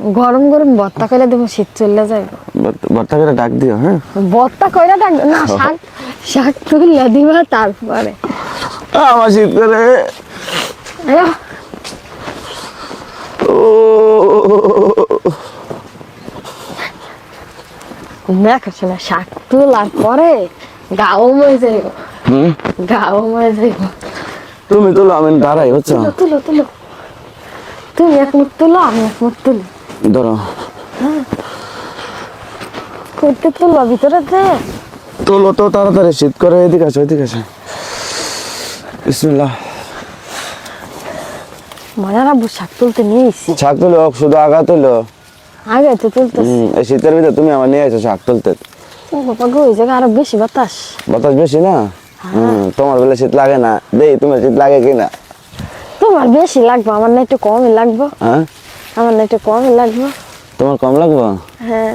গরম গরম ভর্তা কইলা দেবো শীত চলে যাইব। ভর্তা করে ডাক দিও হ্যাঁ? ভর্তা কইরা থাক না শাক শাক তুললে দিবা তারপরে। আমার শীত করে। দেখো শোনা শাক তোলার পরে গাও মরে যাইব। হুম? গাও মরে যাইব। তুমি তুলো আমি দাঁড়াই বুঝছ? তুলো তুলো তুমি এক মুঠ তুলো আমি এক মুঠ তুলি। ধরো করতে তুলবা ভিতরে তোলো তো তাড়াতাড়ি শীত করে এদিকে আসো এদিকে আসো। বিসমিল্লাহ। শাক তুলতে নিয়ে এসছি। শাক তুলো শুধু আগা তুলো। আগে তো এই শীতের ভিতরে তুমি আমার নিয়ে আসো শাক তুলতে। ও বাবা গো ওই জায়গায় আরও বেশি বাতাস। বাতাস বেশি না? হুম, তোমার বেলা শীত লাগে না। দেই তোমার শীত লাগে কিনা? তোমার বেশি লাগবে আমার না একটু কমই লাগবে। হ্যাঁ? আমার না একটু কম লাগবে। তোমার কম লাগবে? হ্যাঁ।